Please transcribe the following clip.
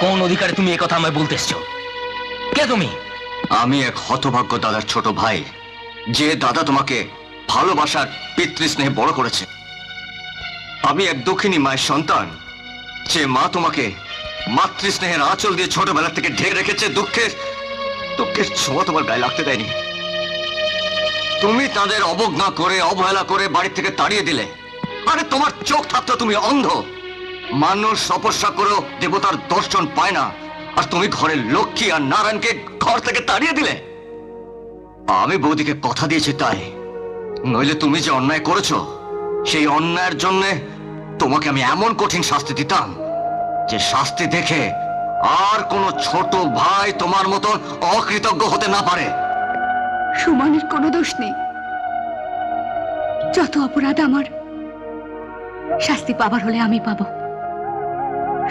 কোন অধিকারে তুমি এই কথা আমায় বলতে এসছো? কে তুমি? আমি এক হতভাগ্য দাদার ছোট ভাই, যে দাদা তোমাকে ভালোবাসার পিতৃস্নেহে বড় করেছে। আমি এক দক্ষিণী মায়ের সন্তান, যে মা তোমাকে মাতৃস্নেহের আঁচল দিয়ে ছোটবেলা থেকে ঢেকে রেখেছে। দুঃখের দুঃখের ছোঁয়া তোমার গায়ে লাগতে দেয়নি। তুমি তাদের অবজ্ঞা করে, অবহেলা করে বাড়ি থেকে তাড়িয়ে দিলে। আরে তোমার চোখ থাকতো তুমি অন্ধ। মানুষ তপস্যা করেও দেবতার দর্শন পায় না। আর তুমি ঘরের লক্ষ্মী আর নারায়ণকে ঘর থেকে তাড়িয়ে দিলে? আমি বৌদিকে কথা দিয়েছি তাই। নইলে তুমি যে অন্যায় করেছ, সেই অন্যায়ের জন্য তোমাকে আমি এমন কঠিন শাস্তি দিতাম, যে শাস্তি দেখে আর কোনো ছোট ভাই তোমার মতন অকৃতজ্ঞ হতে না পারে। সুমনের কোনো দোষ নেই। যত অপরাধ আমার, শাস্তি পাবার হলে আমি পাবো।